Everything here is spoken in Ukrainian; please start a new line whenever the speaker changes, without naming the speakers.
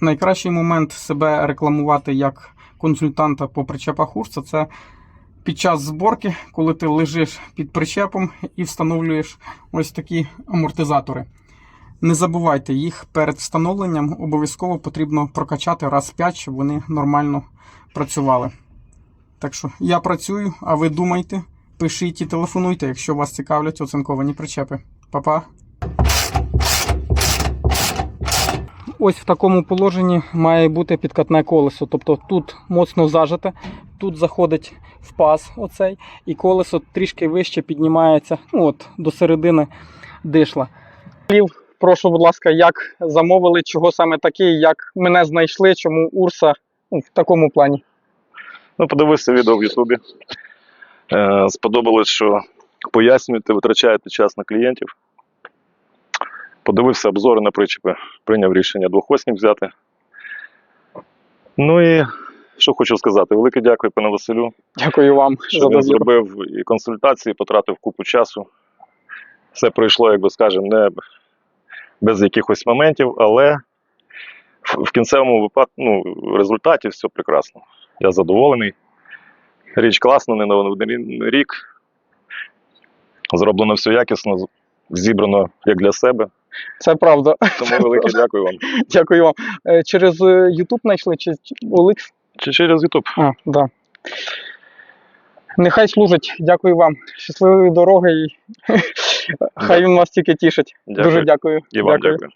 найкращий момент себе рекламувати як консультанта по причепах Урса це під час зборки, коли ти лежиш під причепом і встановлюєш ось такі амортизатори. Не забувайте, їх перед встановленням обов'язково потрібно прокачати раз 5, щоб вони нормально працювали. Так що я працюю, а ви думайте, пишіть і телефонуйте, якщо вас цікавлять оцинковані причепи. Па-па! Ось в такому положенні має бути підкатне колесо. Тобто тут моцно зажите, тут заходить в паз оцей, і колесо трішки вище піднімається ну, от, до середини дишла. Прошу, будь ласка, як замовили, чого саме такий, як мене знайшли, чому Урса ну, в такому плані.
Ну, подивився відео в Ютубі. Е, сподобалось, що пояснюєте, витрачаєте час на клієнтів. Подивився обзори на причепи, прийняв рішення двохоснів взяти. Ну і що хочу сказати, велике дякую пане Василю,
Дякую вам
що він зробив і консультації, потратив купу часу. Все пройшло, як би скажемо, не без якихось моментів, але в в кінцевому випадку, ну, результаті все прекрасно. Я задоволений. Річ класна, не на один рік. Зроблено все якісно, зібрано як для себе.
Це правда.
Тому велике дякую вам.
Дякую вам. Е, Через е, YouTube знайшли чи Олекс?
Чи через YouTube?
А, да. Нехай служить. Дякую вам. Щасливої дороги і хай він вас тільки тішить.
Дякую.
Дуже дякую.
І вам дякую.